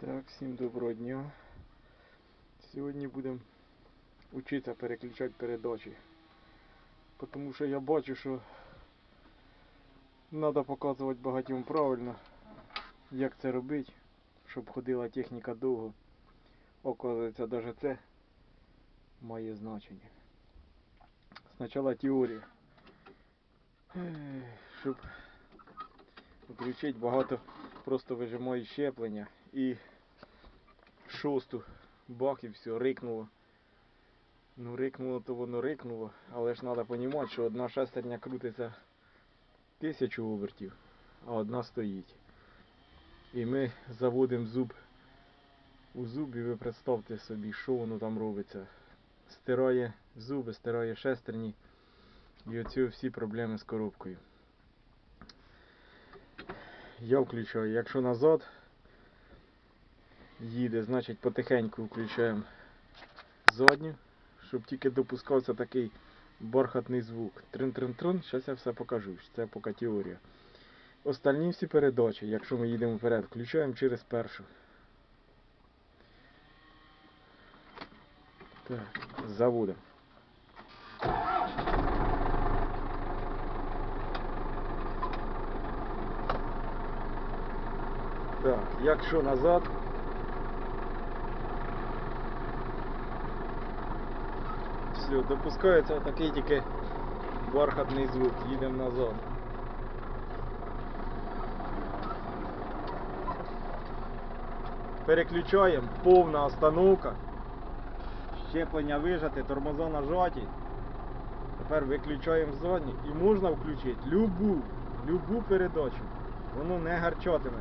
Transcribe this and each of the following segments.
Так, всім доброго дня. Сьогодні будемо вчитися переключати передачі. Тому що я бачу, що треба показувати багатьом правильно, як це робити, щоб ходила техніка довго. Оказується, навіть це має значення. Спочатку теорія. Щоб включити багато просто вижимаю щеплення і шосту бах і все, рикнуло. Ну рикнуло, то воно рикнуло, але ж треба розуміти, що одна шестерня крутиться тисячу обертів, а одна стоїть. І ми заводимо зуб у зуб, і ви представте собі, що воно там робиться. Стирає зуби, стирає шестерні і оці всі проблеми з коробкою. Я включаю. Якщо назад їде, значить потихеньку включаємо задню, щоб тільки допускався такий бархатний звук. Трин-трин-трин, зараз я все покажу. Це поки теорія. Остальні всі передачі, якщо ми їдемо вперед, включаємо через першу. Так, заводимо. Так, якщо назад. Все, допускається такий тільки бархатний звук. Їдемо назад. Переключаємо, повна остановка. Щеплення вижати, тормоза нажаті. Тепер виключаємо задні і можна включити любу, любу передачу. Воно не гарчатиме.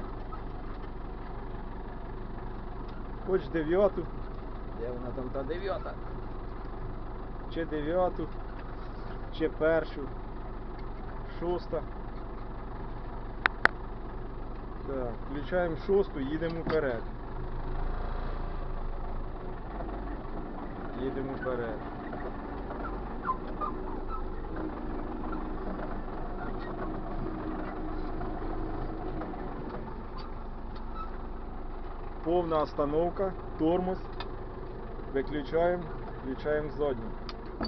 Хоч дев'яту. Де вона там та дев'ята? Чи дев'яту, чи першу, шоста. Так, включаємо шосту, їдемо вперед. Їдемо вперед. Повна остановка, тормоз. Виключаємо, включаємо задню. Все,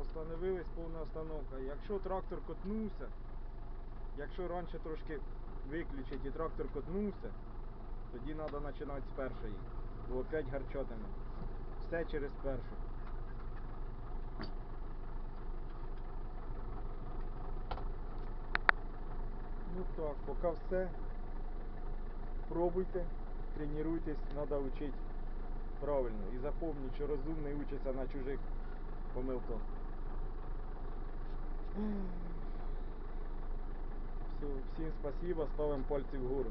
остановились повна остановка. Якщо трактор котнувся, якщо раніше трошки виключить і трактор котнувся, тоді треба починати з першої. Бо опять гарчатиме. Все через першу. Ну так, поки все. Пробуйте, тренуйтесь, треба вчити правильно. І запомніть, що розумний учиться на чужих помилках. Всім спасибо, ставимо пальці вгору.